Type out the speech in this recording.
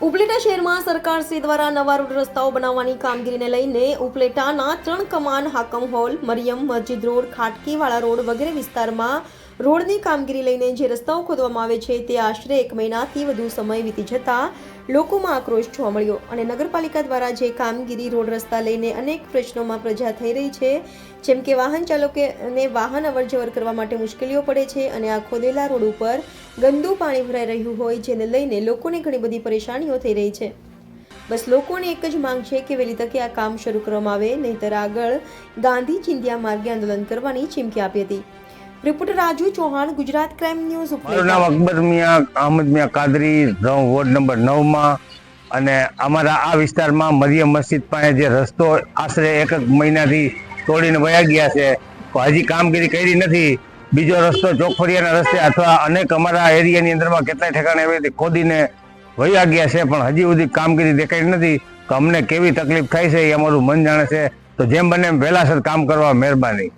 ઉપલેટા શહેરમાં સરકારશ્રી દ્વારા નવા રોડ રસ્તાઓ બનાવવાની કામગીરીને લઈને ઉપલેટાના ત્રણ કમાન Hakam hall, Mariyam Masjid road, Khatkiwala road વગેરે વિસ્તારમાં રોડની કામગીરી લઈને જે રસ્તાઓ ખોદવામાં આવે છે તે આશરે એક મહિનાથી વધુ સમય વીતી જતા લોકોમાં આક્રોશ જોવા મળ્યો અને નગરપાલિકા દ્વારા જે કામગીરી રોડ રસ્તા લઈને અનેક પ્રશ્નોમાં પ્રજા થઈ રહી છે, જેમ કે વાહન ચાલકોને વાહન અવરજવર કરવા માટે મુશ્કેલીઓ પડે છે અને આ ખોદેલા રોડ ઉપર ગંદુ પાણી ભરાઈ રહ્યું હોય જેને લઈને લોકોને ઘણી બધી પરેશાનીઓ થઈ રહી છે. બસ લોકોની એક જ માંગ છે કે વહેલી તકે આ કામ શરૂ કરવામાં આવે, નહીંતર આગળ ગાંધી ચિંધ્યા માર્ગે આંદોલન કરવાની ચીમકી આપી હતી. Reporter Raju Chauhan, Gujarat crime news મારું નામ અકબર મિયા, અહમદ મિયા કાદરી રહું વોર્ડ નંબર નવમાં અને અમારા આ વિસ્તારમાં મરિયમ મસ્જિદ પાસે જે રસ્તો આશરે એક એક મહિનાથી તોડીને વયા ગયા છે. હજી કામગીરી કરી નથી. બીજો રસ્તો ચોકફળિયાના રસ્તે અથવા અનેક અમારા એરિયાની અંદરમાં કેટલાય ઠેકાણે એવી રીતે ખોદીને વહી ગયા છે, પણ હજી સુધી કામગીરી દેખાઈ નથી. તો અમને કેવી તકલીફ થાય છે એ અમારું મન જાણે છે. તો જેમ બને એમ વહેલાસર કામ કરવા મહેરબાની.